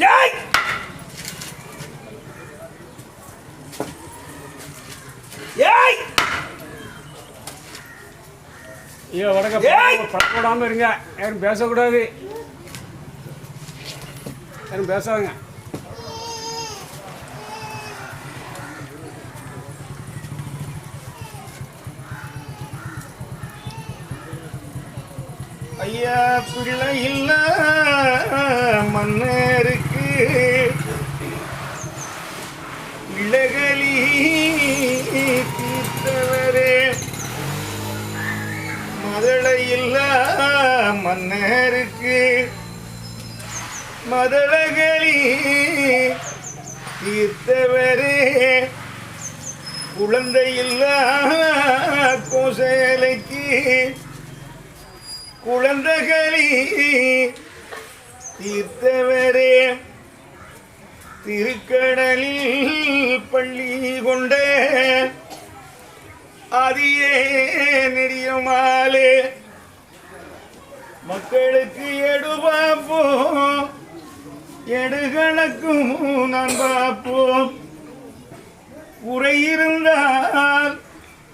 ஏய்! ஏய்! ஐயோ வடக்க ஏய்! படப்படாமல் இருங்க. யாரும் பேசக்கூடாது. யாரும் பேசாதுங்க. ஐயா பிள்ளை இல்ல மன்னருக்கு இளகலி தீர்த்தவரே மதளை மன்னருக்கு மதளகளி தீர்த்தவரே குழந்தை இல்ல கோசலைக்கு குழந்தைகளி தீர்த்தவரே திருக்கடலில் பள்ளி கொண்ட அதியே நெடியமாலே மக்களுக்கு எடுபாப்போம் எடுகணக்கும் நான் பார்ப்போம் உரையிருந்தால்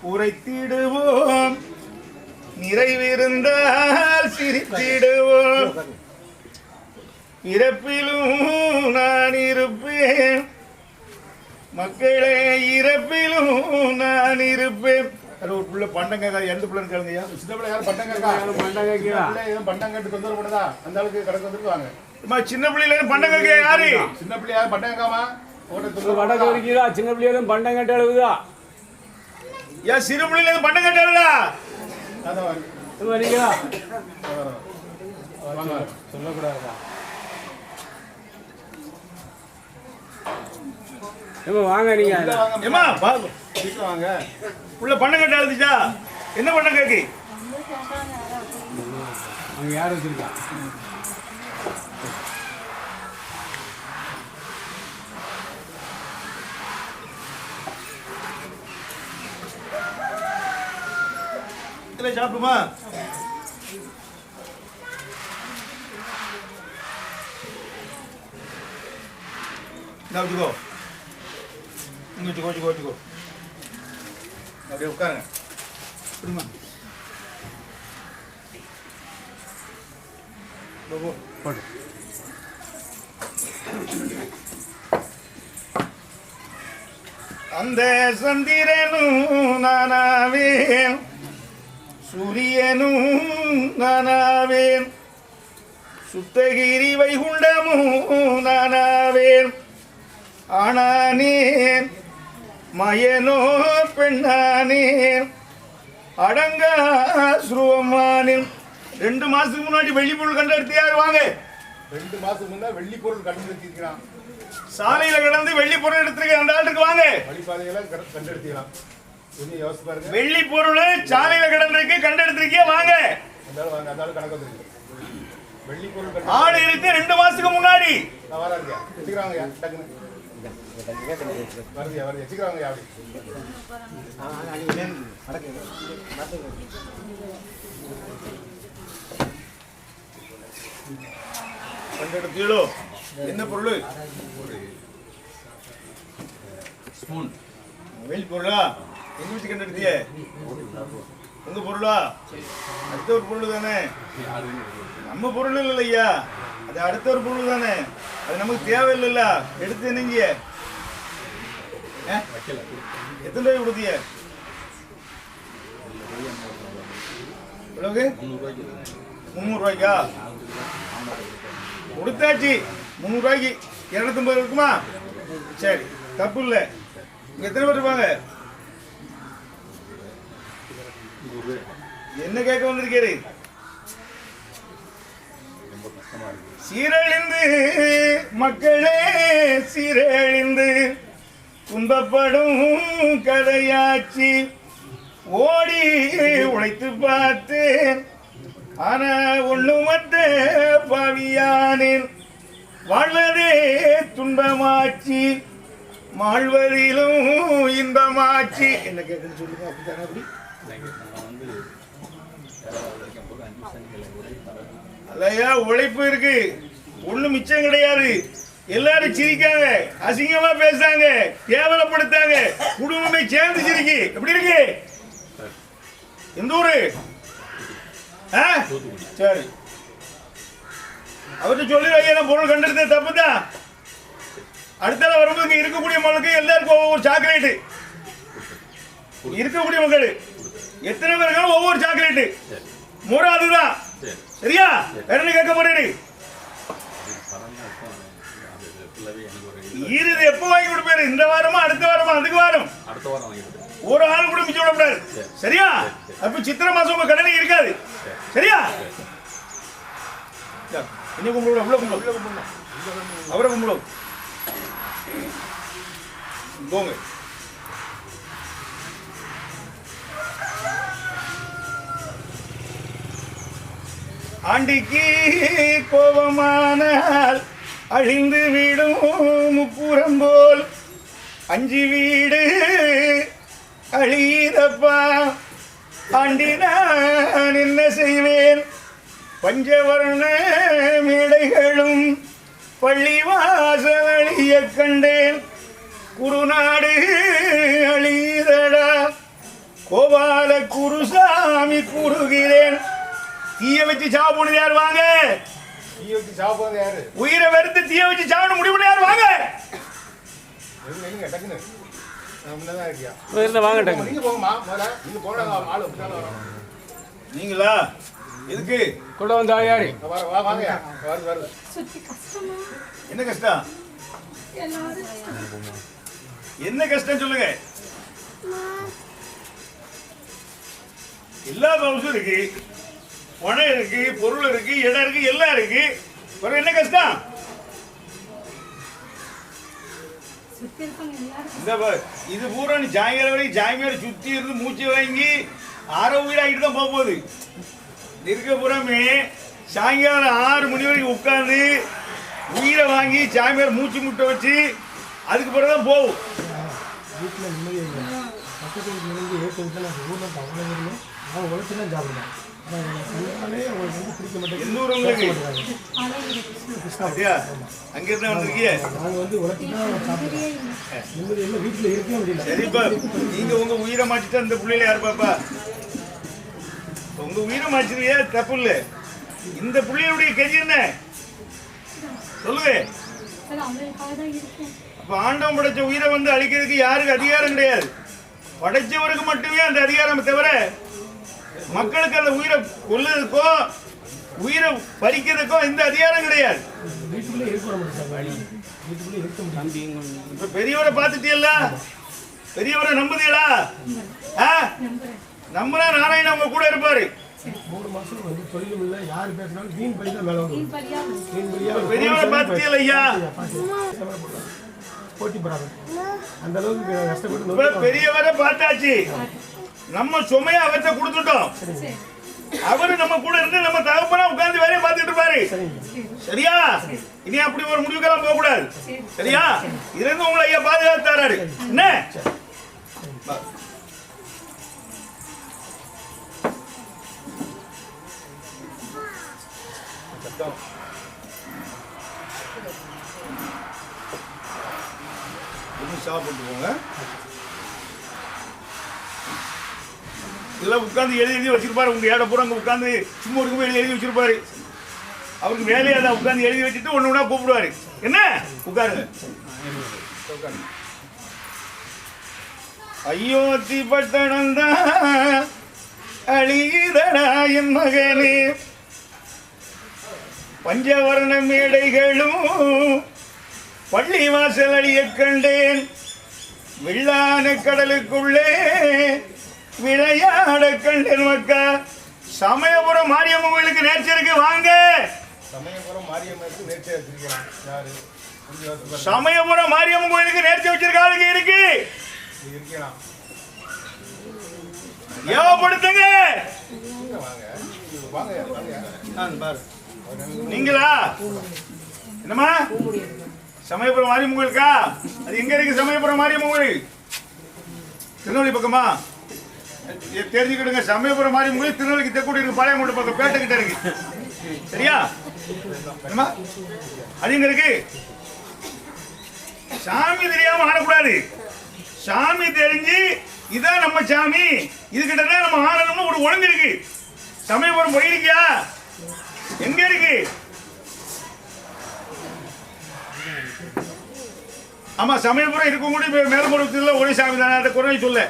உரைத்திடுவோம் நிறைவிருந்தால் சிரித்திடுவோம். இறப்பிலும் நான் இருப்பேன். மக்களே இறப்பிலும் நான் இருப்பேன். அது ஒரு புள்ள பண்டங்க எந்த பிள்ளைன்னு கேளுங்கய்யா சின்ன பிள்ளை யாரும் பட்டம் கேட்கா யாரும் மண்டை கேட்கிறா பிள்ளை எதுவும் பட்டம் கேட்டு தொந்தரவு பண்ணுதா? அந்த அளவுக்கு கணக்கு வந்துட்டு வாங்க. அம்மா, சின்ன பிள்ளைல பண்டங்க யாரு? சின்ன பிள்ளை யாரும் பட்டம் கேட்காம ஓட்ட தொந்தரவு வடக்கு? வரைக்கிறா சின்ன பிள்ளைகளும் பண்டம் கட்ட அளவுதா ஏன் சிறு பிள்ளைல பண்டம் வாங்க. இது வரீங்களா வாங்க. ஏமா வாங்க நீங்க. உள்ள ஏமா வாங்க புள்ள பண்டம் கட்ட எழுதிச்சா என்ன பண்டம் கேக்கு? அங்க யார் வச்சிருக்கா? இல்லை சாப்பிடுமா இந்த வச்சுக்கோ இங்கே வச்சுக்கோ வச்சுக்கோ வச்சுக்கோ அப்படியே உட்காருங்க இப்படிமா இதோ போ. போடு அந்த சந்திரனும் நானாவேன். சூரியனும் நானாவேன். சுத்தகிரி வைகுண்டமும் நானாவேன். ஆனானேன் மயனோ பெண்ணானேன் அடங்கா சுருவமானேன் ரெண்டு மாசத்துக்கு முன்னாடி வெள்ளிப்பொருள் கண்டெடுத்து யார் வாங்க? ரெண்டு மாசத்துக்கு முன்னே வெள்ளி பொருள் கண்டுபிடிச்சிருக்கிறான் சாலையில கடந்து வெள்ளி பொருள் எடுத்துருக்க அந்த ஆளுக்கு வாங்க. கண்டு- கண்டெடுத்துக்கலாம் வெள்ளி பொருள் சாலையில கடந்திருக்கு கண்டெடுத்திருக்கே வாங்க. வெள்ளி பொருள் ஆடு இருக்கு ரெண்டு மாசத்துக்கு முன்னாடி. நான் வச்சுக்கிறாங்க என்ன பொருள் ஸ்பூன் வெள்ளி பொருளா எங்க வச்சு கண்டெடுத்திய உங்க பொருளா அடுத்த ஒரு பொருள் தானே நம்ம பொருள் இல்லையா? அது அடுத்த ஒரு பொருள் தானே. அது நமக்கு தேவையில்லைல்ல. எடுத்து என்னங்க எத்தனை ரூபாய் கொடுத்தீங்க? எவ்வளவுக்கு? முந்நூறு ரூபாய்க்கா கொடுத்தாச்சு. முந்நூறு ரூபாய்க்கு இரநூத்தம்பது இருக்குமா? சரி தப்பு இல்லை. இங்க எத்தனை பேர் இருப்பாங்க? என்ன கேட்க வந்திருக்காரு? சீரழிந்து மக்களே சீரழிந்து துன்பப்படும் கதையாச்சு. ஓடி உழைத்து பார்த்தேன். ஆனா ஒண்ணுமற்ற பாவியானேன். வாழ்வதே துன்பமாச்சு. வாழ்வதிலும் இன்பமாச்சு. என்ன கேட்குன்னு சொல்லுங்க அப்படித்தானே அப்படி? இல்லையா உழைப்பு இருக்கு. ஒன்றும் மிச்சம் கிடையாது. எல்லாரும் சிரிக்காங்க அசிங்கமா பேசுறாங்க. கேவலப்படுத்தாங்க குடும்பமே சேர்ந்து சிரிக்கி. எப்படி இருக்கு? எந்த ஊரு? சரி. அவர்கிட்ட சொல்லி நான் பொருள் கண்டெடுத்தது தப்பு தான் அடுத்த வரும்போது இங்க இருக்கக்கூடிய மக்களுக்கு எல்லாருக்கும் ஒவ்வொரு சாக்லேட்டு. இருக்கக்கூடிய மக்கள். எத்தனை பேர் இருக்காலும் ஒவ்வொரு சாக்லேட்டு. முறை அதுதான். சரியா? வேற என்ன கேட்க போறேன் இறுதி எப்போ வாங்கி கொடுப்பாரு இந்த வாரமா அடுத்த வாரமா அதுக்கு வாரம். அடுத்த வாரம் ஒரு ஆள் கூட மிச்சம் விடக்கூடாது. சரியா? அப்ப சித்திரை மாசம் உங்க கடனை இருக்காது. சரியா? இன்னும் கும்பிடுவோம் உள்ள கும்பிடுவோம் அவரை கும்பிடுவோம் போங்க. ஆண்டிக்கு கோபமானால் அழிந்து விடும் முப்புறம் போல். அஞ்சு வீடு அழியதப்பா ஆண்டி நான் என்ன செய்வேன். பஞ்சவர்ண மேடைகளும் பள்ளிவாசல் அழிய கண்டேன். குருநாடு அழிதடா கோபால குருசாமி கூறுகிறேன். தீய வச்சு சாப்பிடுது யார் வாங்க. தீ வச்சு சாப்பிடுறது யாரு? உயிரை வெறுத்து தீய வச்சு சாப்பிட முடிவு யார்? வாங்க. எங்க எங்க டக்குன்னு. நீங்களா? எதுக்கு? கூட வந்து யாரு? வா வா வாங்க. வருது வருது. சுத்தி கஷ்டமா? என்ன கஷ்டம்? என்ன கஷ்டம் சொல்லுங்க? எல்லா பவுசும் இருக்கு. பணம் இருக்கு பொருள் இருக்கு இடம் இருக்கு எல்லாம் இருக்கு. பிறகு என்ன கஷ்டம்? இந்த இது பூரா நீ சாயங்காலம் வரைக்கும் சாயங்காலம் சுத்தி இருந்து மூச்சு வாங்கி ஆற உயிராகிட்டு தான் போக போகுது இருக்க புறமே சாயங்காலம் ஆறு மணி வரைக்கும் உட்காந்து உயிரை வாங்கி சாயங்காலம் மூச்சு முட்டை வச்சு அதுக்கு பிறகு தான் போகும். வீட்டில் நிம்மதியாக இல்லை. பக்கத்து வீட்டில் இருந்து ஏற்ற வீட்டில் நான் ஊரில் இருந்தோம். அவன் உழைச்சி தான் சாப்பிடுவேன். அங்க இருந்து சரிப்பா நீங்க உங்க உயிரை மாற்றிட்டா இந்த பிள்ளைல யார் பாப்பா? உங்க உயிரை மாற்றிருக்கியா தப்பு இல்ல. இந்த பிள்ளையுடைய கதி என்ன? சொல்லுங்க அப்ப ஆண்டவன் படைச்ச உயிரை வந்து அழிக்கிறதுக்கு யாருக்கு அதிகாரம் கிடையாது? படைச்சவருக்கு மட்டுமே அந்த அதிகாரம் தவிர மக்களுக்கு அந்த உயிரை கொல்லுறதுக்கோ உயிரை பறிக்கிறதுக்கோ இந்த அதிகாரம் கிடையாது. இப்ப பெரியவரை பார்த்துட்டீல்ல பெரியவரை நம்புதீங்களா? நம்புனா நாராயணன் உங்க கூட இருப்பாரு. மூணு மாதம் வந்து தொழிலும் இல்லை யார் பேசினாலும் வீண் படி தான் மேலே வரும் நீ பரியா வீண் படியாக பெரியவரை பார்த்துட்டீங்களா ஐயா? போட்டி போடாது அந்த அளவுக்கு கஷ்டப்பட்டு இப்ப நோக்கி பெரியவரை பார்த்தாச்சு. நம்ம சுமையை அவர்கிட்ட கொடுத்துட்டோம். அவரு நம்ம கூட இருந்து நம்ம தகப்பனா உட்கார்ந்து வேலையை பார்த்துட்டு இருப்பாரு. சரியா? இனி அப்படி ஒரு முடிவுக்கெல்லாம் போக கூடாது சரி. சரியா? இருந்து உங்களை ஐயா பாதுகாத்து தராரு. என்ன? சாப்பிட்டு போங்க இதெல்லாம் உட்காந்து எழுதி எழுதி வச்சிருப்பாரு. உங்க ஏட பூரா அங்கே உட்காந்து சும்மா இருக்கும் எழுதி எழுதி வச்சிருப்பாரு. அவருக்கு வேலையை தான் உட்காந்து எழுதி வச்சுட்டு ஒண்ணு ஒண்ணா கூப்பிடுவாரு. என்ன? உட்காருங்க. அயோத்தி பட்டணம் தான் அழிதடா என் மகனே. பஞ்சவர்ண மேடைகளும் பள்ளி வாசல் அழிய கண்டேன். வெள்ளான கடலுக்குள்ளே விளையாட கண்டேன் மக்கா சமயபுரம் மாரியம்மன் கோயிலுக்கு நேர்ச்சருக்கு வாங்க. சமயபுரம் மாரியம்மனுக்கு நேர்ச்சி வச்சிருக்கிறான் யாரு. சமயபுரம் மாரியம்மன் கோயிலுக்கு நேர்ச்சி வச்சிருக்க ஆளுங்க இருக்கு. ஏவப்படுத்துங்க நீங்களா? என்னம்மா? சமயபுரம் மாரியம்மன் கோயிலுக்கா? அது எங்க இருக்கு சமயபுரம் மாரியம்மன் கோயில்? திருநெல்வேலி பக்கமா? தெரிஞ்சுக்கிடுங்க. சமயபுரம் மாதிரி கோயில் திருநெல்வேலிக்கு தெக்கூடி இருக்கு பாளையங்கோட்டை பக்கம் பேட்டை கிட்ட இருக்கு சரியா? என்னம்மா? இருக்கு சாமி தெரியாம ஆடக்கூடாது. சாமி தெரிஞ்சு இதான் நம்ம சாமி. இதுகிட்ட தான் நம்ம ஆடணும்னு ஒரு ஒழுங்கு இருக்கு. சமயபுரம் போயிருக்கியா? எங்க இருக்கு? ஆமா சமயபுரம் இருக்கக்கூடிய மேலபுரத்தில் ஒரே சாமி தானே? குறை சொல்ல.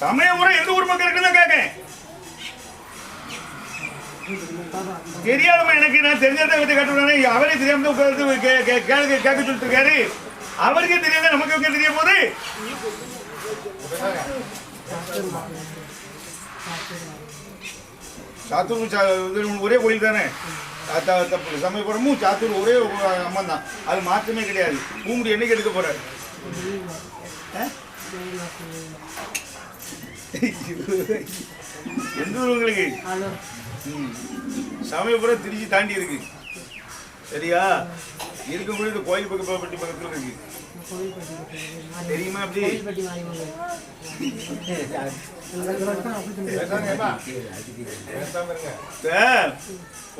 சமயபுரம் எந்த ஊர் பக்கம் இருக்குன்னு தான் கேட்கேன் தெரியாதமா எனக்கு நான் தெரிஞ்சதை வச்சு கட்டுறேன் அவரே தெரியாம தான் கே- கே- கேட்க கேட்க சொல்லிட்டு இருக்காரு அவருக்கே தெரியாத? நமக்கு எங்க தெரிய போகுது சாத்தூர் ஒரே கோயில் தானே? தப்பு சமயபுரமும் சாத்தூர் ஒரே அம்மன் தான். அது மாற்றமே கிடையாது. பூங்குடி என்னைக்கு எடுக்க போறாரு? ஆ? எந்த ஊர் உங்களுக்கு. சமயபுரம் திருச்சி தாண்டி இருக்கு. சரியா? இருக்கக்கூடிய இந்த கோயில் பக்கம் பட்டி பக்கத்துல இருக்கு. தெரியுமா அப்படி?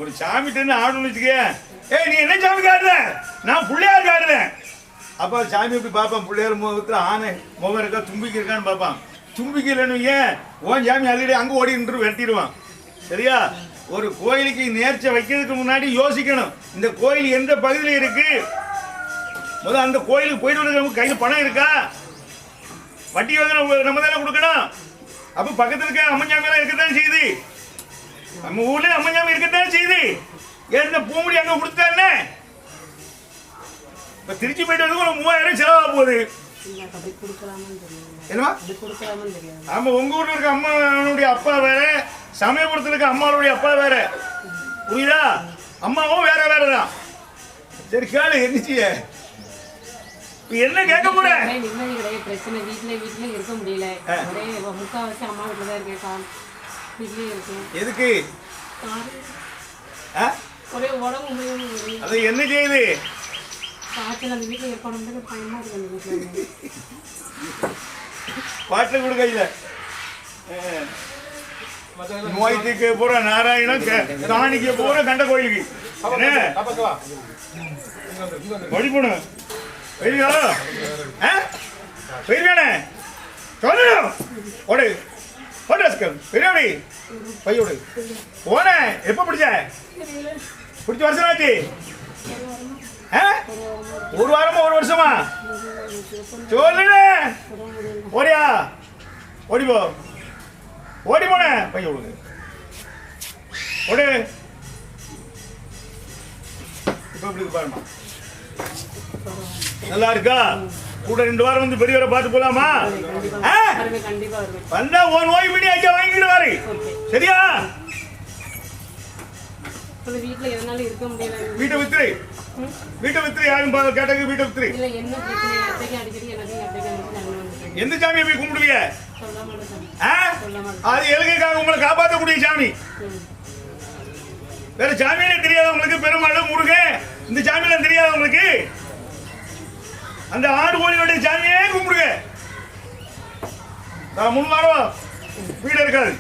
ஒரு சாமிட்டு ஆடணும்னு வச்சுக்க ஏய் நீ என்ன சாமி காட்டுற? நான் பிள்ளையார் காட்டுறேன். அப்ப சாமி எப்படி பார்ப்பான்? பிள்ளையார் முகத்துல ஆனை முகம் இருக்கா தும்பிக்கை இருக்கான்னு பார்ப்பான். தும்பிக்கை இல்லைன்னு ஏன் ஓன் சாமி ஆல்ரெடி அங்கே ஓடி நின்று வெட்டிடுவான் சரியா? ஒரு கோயிலுக்கு நேர்ச்சை வைக்கிறதுக்கு முன்னாடி யோசிக்கணும். இந்த கோயில் எந்த பகுதியில் இருக்கு? முதல் அந்த கோயிலுக்கு போயிட்டு நமக்கு கையில் பணம் இருக்கா? வட்டி வாங்க நம்ம நம்ம தானே கொடுக்கணும். அப்போ பக்கத்தில் இருக்க அம்மஞ்சாமியெல்லாம் இருக்கத்தான் செய்யுது. நம்ம ஊரில் அம்மஞ்சாமி இருக்கத்தான் செய்யுது. ஏன் இந்த பூமுடி கொடுத்தா கொடுத்தாருன்னு இப்போ திருச்சி போயிட்டு வந்து ஒரு மூவாயிரம் செலவாக போகுது. என்னமா ஆமா உங்க ஊர்ல இருக்க அம்மாவுடைய அப்பா வேற சமயபுரத்துல இருக்க அம்மாவுடைய அப்பா வேற. புரியுதா? அம்மாவும் வேற வேற தான் சரி கேளு என்னச்சிய என்ன கேட்க போற? நிம்மதி கிடையாது பிரச்சனை. வீட்ல வீட்ல இருக்க முடியல. ஒரே முக்காவாசி அம்மா வீட்டுல தான் இருக்கேன் கால். வீட்லயே இருக்கேன். எதுக்கு? ஒரே உடம்பு அது என்ன செய்யுது? காய்ச்சல் அந்த வீட்டுல இருக்கணும்னு பயமா இருக்கு அந்த வீட்டுல இருந்து. நோய் தீர்க்க போற நாராயணம் க- போற கண்ட கோயிலுக்கு. என்ன? போன பெரியா ஓடு. ஓடு பையோடு போன. பிடிச்ச? பிடிச்ச வருஷம் ஆச்சு ஒரு வாரமா ஒரு வருஷமா? சொல்லுங்க ஓடியா. ஓடி போ. ஓடி போன. பைய விடுங்க ஓடு. இப்ப இருக்கு பாருமா நல்லா இருக்கா? கூட ரெண்டு வாரம் வந்து பெரியவரை பார்த்து போலாமா? வந்தா உன் நோய் பண்ணி அங்க வாங்கிட்டு வாரு. சரியா? இப்ப வீட்ல எதனாலும் இருக்க முடியல. வீட்டை வித்துரு. வீட்டை வித்துரு யாரும் கேட்டாங்க வீட்டை வித்துரு எந்த சாமியை போய் மாட்டேன் அது எலுகைக்காக உங்களை காப்பாற்றக்கூடிய சாமி. வேற சாமியிலே தெரியாது உங்களுக்கு பெருமாள் முருகன் இந்த சாமியெல்லாம் தெரியாது உங்களுக்கு அந்த ஆடு கோழியோடைய சாமியே கும்பிடுங்க. நான் மூணு வாரம் வீடு இருக்காது.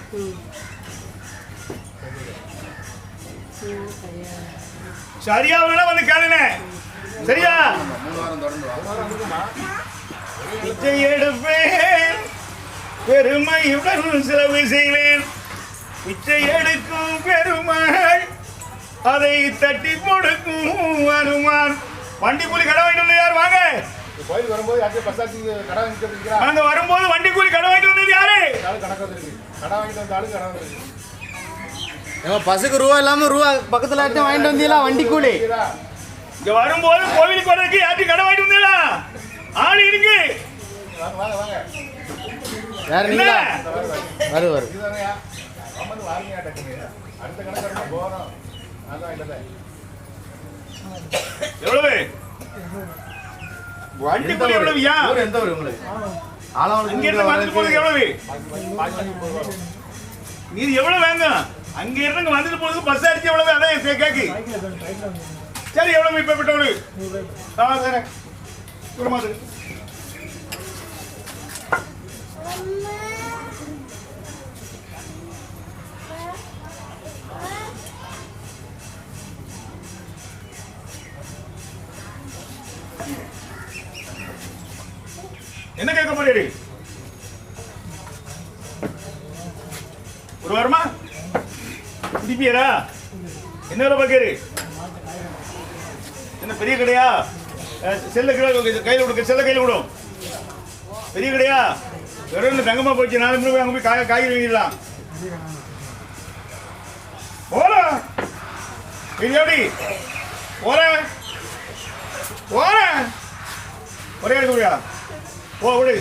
சரியா வேணா வந்து கேளுங்க. சரியா? பிச்சை எடுப்பேன். பெருமையுடன் செலவு செய்வேன். பிச்சை எடுக்கும் பெருமாள் அதை தட்டி கொடுக்கும் வருமான் வண்டி கூலி கடை வாங்கிட்டு வந்து யார்? வாங்க. கோயிலுக்கு வரும்போது யார்கிட்டயும் பஸ் ஆச்சு கடை வாங்கிட்டு வந்துருக்கிறா? நாங்க வரும்போது வண்டி கூலி கடை வாங்கிட்டு வந்தது யாரு? கடை வாங்கிட்டு வந்த ஆளு கடை ஏம்மா பஸ்ஸுக்கு ரூபா இல்லாம ரூபா பக்கத்துல யார்ட்டையும் வாங்கிட்டு வந்தீங்களா? வண்டி கூலி இங்க வரும்போது கோவிலுக்கு வர்றதுக்கு யார்ட்டும் கடை வாங்கிட்டு வந்தீங்களா? ஆள் இருக்கு யார் நீங்களா? வரு வரு. எவ்வளவு? வண்டி கூலி எவ்வளவுயா எந்த ஊர் உங்களுக்கு? ஆலவனுக்கு அங்க இருந்து எவ்வளவு? நீ எவ்வளவு வேங்கும் அங்க இருந்து இங்க வந்துட்டு போறதுக்கு பஸ் அடிச்சு எவ்வளவு அதான் கே- கேக்கு. சரி எவ்வளவு இப்ப விட்டவளு ஆ சரி. ஒரு மாதம் என்ன கேட்க போறீரு ஒரு வாரமா? திருப்பியரா என்ன வேலை பார்க்கறி என்ன பெரிய கடையா? செல்ல கையில கையில் கொடுக்க செல்ல கையில் விடும் பெரிய கடையா? வெறும் தங்கமா போச்சு நாலு மணி போய் அங்கே போய் காய் காய்கறி வாங்கிடலாம். போலாம் இது எப்படி? போறேன் போறேன் ஒரே எடுக்க முடியா போ விடு.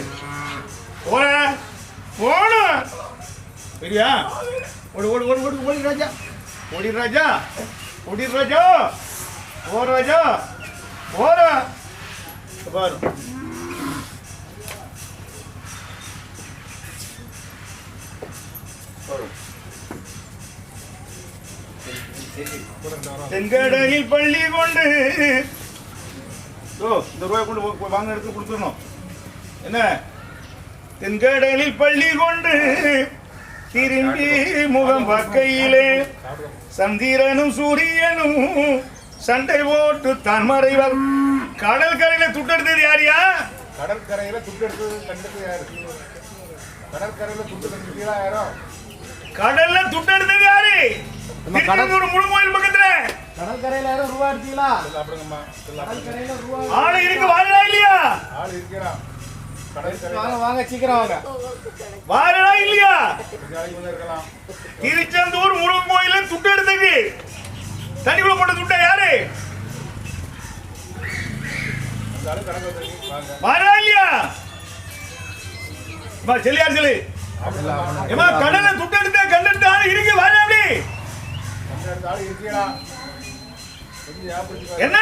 போறேன் போன சரியா? ஓடு ஓடு ஓடு ஓடு ஓடி ராஜா. ஓடி ராஜா ஓடி ராஜா ஓ ராஜா போற. பாரு. தென்கடலில் பள்ளி கொண்டு. ஓ இந்த ரூபாய் கொண்டு வாங்க எடுத்து கொடுத்துடணும். என்ன? தென்கடலில் பள்ளி கொண்டு. திரும்பி முகம் பார்க்கையிலே சந்திரனும் சூரியனும் சண்டை போட்டு தான் மறைவர். கடல் கரையில துட்டெடுத்தது யாரியா கடற்கரையில துட்டு எடுத்தது கண்டது யாரு? கடற்கரையில துட்டு யாரோ? கடல்ல துட்டெடுத்தது யாரு? நம்ம கடல்- திருச்செந்தூர் முழு கோயில் பக்கத்துல. கடற்கரையில் யாரும் ரூபா எடுத்தீங்களா ஆளு இருக்கு வாரடா இல்லையா? ஆள் இருக்கிறான். வாங்க வாங்க சீக்கிரம் வாங்க. வாரடா இல்லையா? திருச்செந்தூர் முருகன் கோயில துட்டு எடுத்தது. தண்ணிக்குள்ள போட்ட துட்டை யாரு? வாரடா இல்லையா? அம்மா செல்லியார் சொல்லு. ஏமா கடல்ல துட்டு எடுத்த கண்டெடுத்த ஆளு இருக்கு வாரடா அப்படி. என்ன?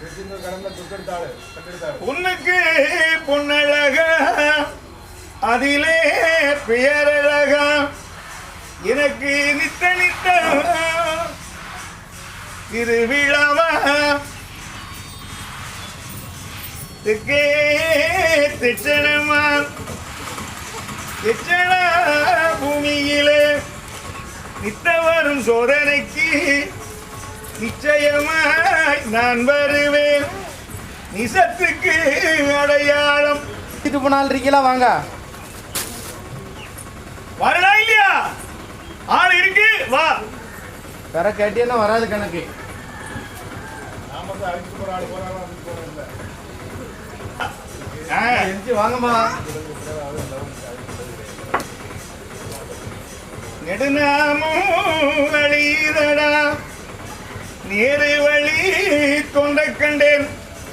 திருச்செந்தூர் பொன்னழக அதிலே பெயரழக எனக்கு நித்த நித்த திருவிழாவா? தெக்கே திச்சனமா திச்சன பூமியிலே நித்த வரும் சோதனைக்கு நிச்சயமாய் நான் வருவேன். நிசத்துக்கு அடையாளம். இது போனால் இருக்கீங்களா வாங்க. வரடா இல்லையா? ஆள் இருக்கு வா. வேற கேட்டீங்கன்னா வராது கணக்கு. வாங்கம்மா. நெடுநாமும் வழிதடா நேரு வழி தொண்ட கண்டேன்.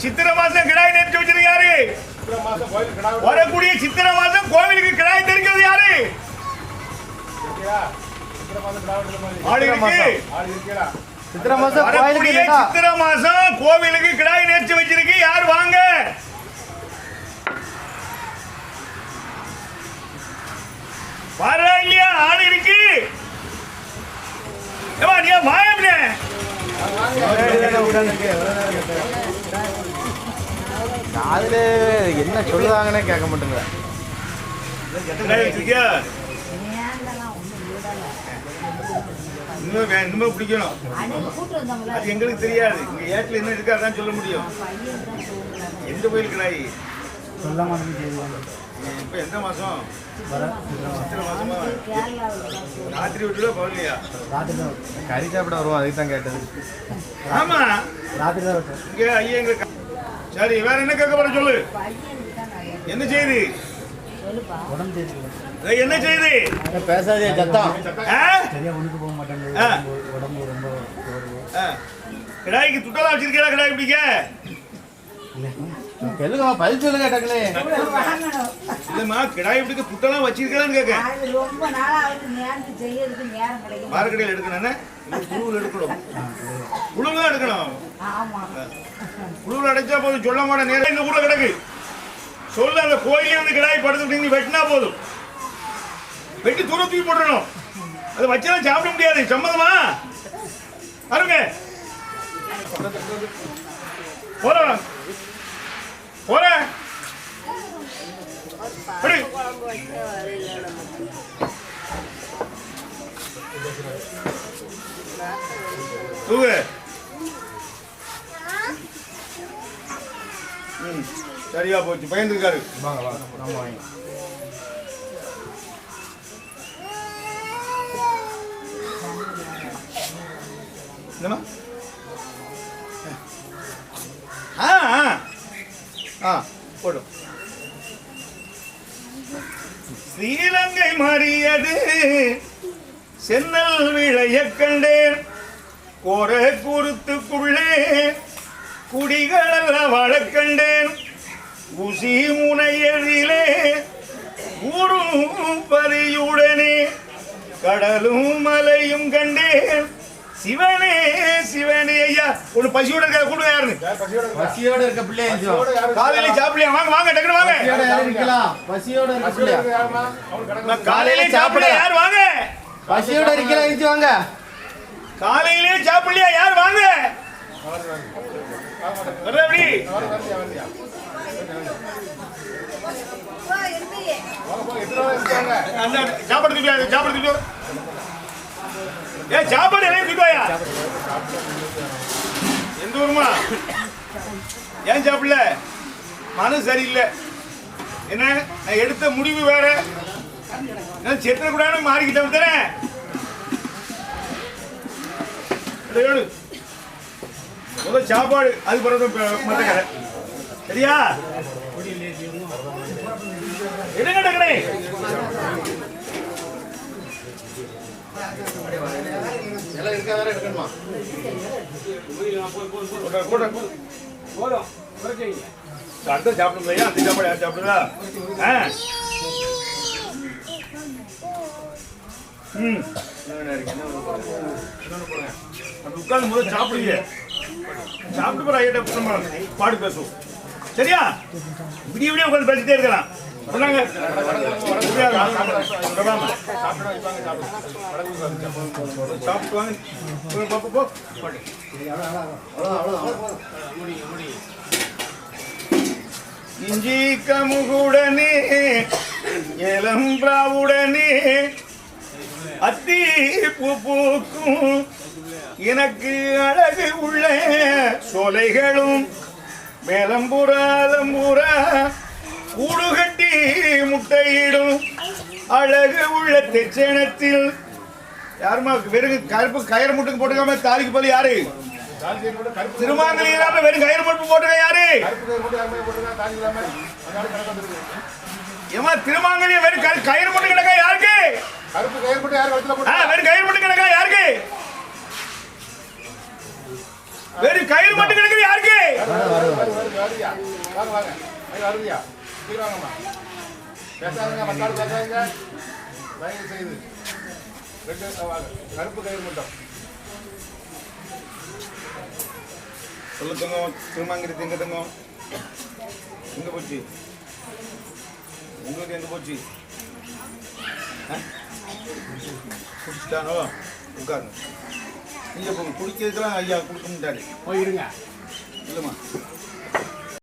சித்திர மாசம் கிடாய் நேர்ச்சி வச்சிருக்க யாரு? சித்திரை மாசம் கோயில் கிடா வரக்கூடிய சித்திர மாசம் கோவிலுக்கு கிடாய் தெரிக்கிறது யாரு? சித்திரை மாசம் சித்திரை மாசம் கோவிலுக்கு கிடாய் நேர்ச்சி வச்சிருக்கு. யார் வாங்க? வரா இல்லையா? ஆள் இருக்கு. ஏமா நீ வாயம்னே காதுல என்ன சொல்லுதாங்கன்னே கேட்க மாட்டேங்க இன்னும் பிடிக்கணும் அது எங்களுக்கு தெரியாது. இங்க ஏட்டில் என்ன இருக்கு அதான் சொல்ல முடியும். எந்த கோயில் கிடாய் சொல்ல மாட்டேங்குது இப்ப எந்த மாசமா? ராத்திரி விட்டுல பகலையா? ராத்திரி தான் கறி சாப்பிட வருவோம் அதுக்கு தான் கேட்டது. ஆமா. ராத்திரி தான் இங்க ஐயா எங்க க- சரி வேற என்ன கேட்க போற சொல்லு. என்ன செய்தி? என்ன செய்தி? பேசாதே சத்தம் ஆ? சரியா ஒண்ணுக்கு போக மாட்டேங்குது. ஆ. உடம்பு- ரொம்ப. கிடாய்க்கு துட்டலா வச்சிருக்கா கிடாய் பிடிக்க? சொல்லுங்கம்மா பதில் சொல்லுங்க இல்லம்மா கிடாய் பிடிக்க துட்டெல்லாம் வச்சிருக்கலான்னு கேட்க ரொம்ப செய்யறதுக்கு நேரம் கிடைக்கும் மார்க்கெட்டில் எடுக்கணும் புழுவில் எடுக்கணும். புழுவில் எடுக்கணும். ஆமா. புழுவில் அடைச்சா போதும் சொல்ல மாட்டேன். நேரம் இந்த ஊர்ல கிடக்கு. சொல்லு அந்த கோயிலே வந்து கிடாய் படுத்து நீ வெட்டினா போதும். வெட்டி தூர தூக்கி போட்டுறணும். அது வச்சாலும் சாப்பிட முடியாது. சம்மதமா? பாருங்க. போறோம் போறேன். தூக்கு ம் சரியா போச்சு. பயந்துருக்காரு வாங்க வாங்க. நம்ம வாங்க. என்னம்மா? ஆ ஆ. ஆ போடும் ஸ்ரீலங்கை மாறியது. சென்னல் விளைய கண்டேன். கோர குருத்துக்குள்ளே குடிகளல்ல வழக்கண்டேன் உசி முனையதிலே ஊரும் பரியுடனே. கடலும் மலையும் கண்டேன். சிவனே சிவனே ஐயா. ஒரு பசியோட இருக்க கூட யாருன்னு. பசியோட இருக்க? இருந்துச்சு காலையில சாப்பிடலையா? வாங்க வாங்க டக்குனு வாங்க. பசியோட இருக்க? காலையிலே சாப்பிடல யார் வாங்க? பசியோட இருக்கிற வாங்க. காலையிலே சாப்பிடலையா? யார் வாங்க? எப்படி அந்த சாப்பாடு தூக்கி வா, சாப்பாடு தூக்கி வா. ஏ சாப்பாடு எல்லாம் தூக்கி எந்த ஊருமா ஏன் சாப்பிடல? மனம் சரியில்லை. என்ன? நான் எடுத்த முடிவு வேற. நான் செத்த கூடாது மாறிக்கிட்டேன் தரேன் ஏழு முதல் சாப்பாடு அது பிறகு மற்ற கடை சரியா? எடுங்க கடை எல்லாம் இருக்கா வேற எடுக்கணுமா? அடுத்த சாப்பிடுங்க. அந்த சாப்பாடு யார் சாப்பிடுதா ஆ ம் உட்காந்து முதல்ல சாப்பிடுங்க சாப்பிட்டு போற ஐயட்ட பாடு பேசுவோம் சரியா? விடிய இப்படியே உட்காந்து பேசிட்டே இருக்கலாம். இஞ்சி கமுகுடனே இளம்பிராவுடனே அத்தி பூ பூக்கும். எனக்கு அழகு உள்ள சோலைகளும் மேலம்புறாதம்புறா கூடு கட்டி முட்டையிடும். அழகு உள்ள தெச்சனத்தில் யாருமா வெறும் கருப்பு கயிறு முட்டுக்கு போட்டுக்காம தாலிக்கு போல யாரு? திருமாங்கலி இல்லாம வெறும் கயிறு மட்டும் போட்டுக்க யாரு? ஏமா திருமாங்கலி வெறும் கயிறு- கயிறு மட்டும் கிடக்கா யாருக்கு? கருப்பு கயிறு வெறும் கயிறு மட்டும் கிடக்கா யாருக்கு? வெறும் கயிறு மட்டும் கிடக்குது யாருக்கு? வாங்கம்மா பேசாதீங்க மத்தாடு பேசாதீங்க. தயவு செய்து. ரெண்டு கருப்பு கயிறு மட்டும். சொல்லு தங்கம் திருமாங்கிரி திங்க தங்கம் எங்க போச்சு? உங்களுக்கு எங்க போச்சு? குடிச்சிட்டானோ? உட்காருங்க. நீங்க போங்க. குடிக்கிறதுக்கெல்லாம் ஐயா கொடுக்க மாட்டாரு போயிருங்க இல்லைம்மா.